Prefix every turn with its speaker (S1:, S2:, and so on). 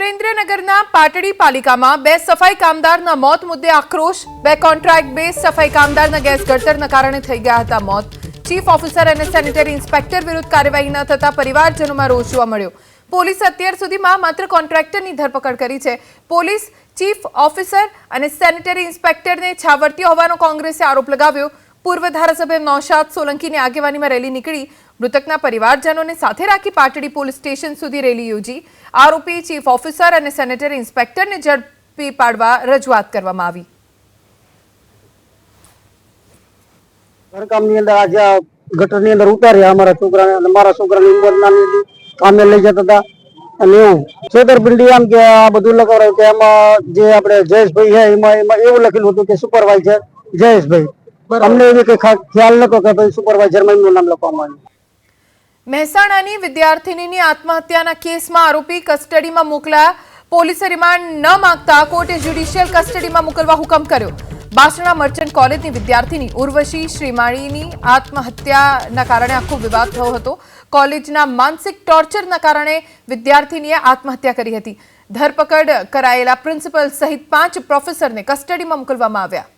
S1: સુરેન્દ્રનગરના પાટડી પાલિકામાં બે સફાઈ કામદારના મોત મુદ્દે આક્રોશ, બે કોન્ટ્રાક્ટ બેઝ સફાઈ કામદારના ગેસ ગળતરના કારણે થઈ ગયા હતા મોત. ચીફ ઓફિસર અને સેનેટરી ઇન્સ્પેક્ટર વિરુદ્ધ કાર્યવાહી ન થતા પરિવારજનોમાં રોષ જોવા મળ્યો. પોલીસ અત્યાર સુધીમાં માત્ર કોન્ટ્રાક્ટરની ધરપકડ કરી છે. પોલીસ, ચીફ ઓફિસર અને સેનેટરી ઇન્સ્પેક્ટરને છાવરતી હોવાનો કોંગ્રેસે આરોપ લગાવ્યો. પૂર્વ ધારાસભ્ય નૌશાદ સોલંકીની આગેવાનીમાં રેલી નીકળી. મૃતકના પરિવારજનોને સાથે રાખી પાટડી પોલીસ સ્ટેશન સુધી રેલી યોજી. આરોપી ચીફ ઓફિસર અને સેનેટરી ઇન્સ્પેક્ટરને ઝડપી પાડવા રજૂઆત કરવામાં આવી.
S2: ઘરકામની અંદર આજે આ ગટરની અંદર ઉતાર્યા અમારા છોકરાને અને મારા છોકરાની ઉંમર નાની હતી કામે લઈ જતા હતા. અને એવું છેતરપિંડી આમ કે આ બધું લખાવ્યું કે એમાં જે આપણે જયેશભાઈ છે એમાં એમાં એવું લખેલું હતું કે સુપરવાઇઝર જયેશભાઈ. અમને એવી કઈ ખ્યાલ નતો કે ભાઈ સુપરવાઇઝરમાં એમનું નામ લખવામાં આવ્યું.
S1: મહેસાણાની વિદ્યાર્થિનીની આત્મહત્યાના કેસમાં આરોપી કસ્ટડીમાં મોકલાયા પોલીસે રિમાન્ડ ન માંગતા કોર્ટે જ્યુડિશિયલ કસ્ટડીમાં મોકલવા હુકમ કર્યો. બાસણા મર્ચન્ટ કોલેજની વિદ્યાર્થીની ઉર્વશી શ્રીમાળીની આત્મહત્યાના કારણે આખો વિવાદ થયો હતો. કોલેજના માનસિક ટોર્ચરના કારણે વિદ્યાર્થિનીએ આત્મહત્યા કરી હતી. ધરપકડ કરાયેલા પ્રિન્સિપલ સહિત પાંચ પ્રોફેસરને કસ્ટડીમાં મોકલવામાં આવ્યા.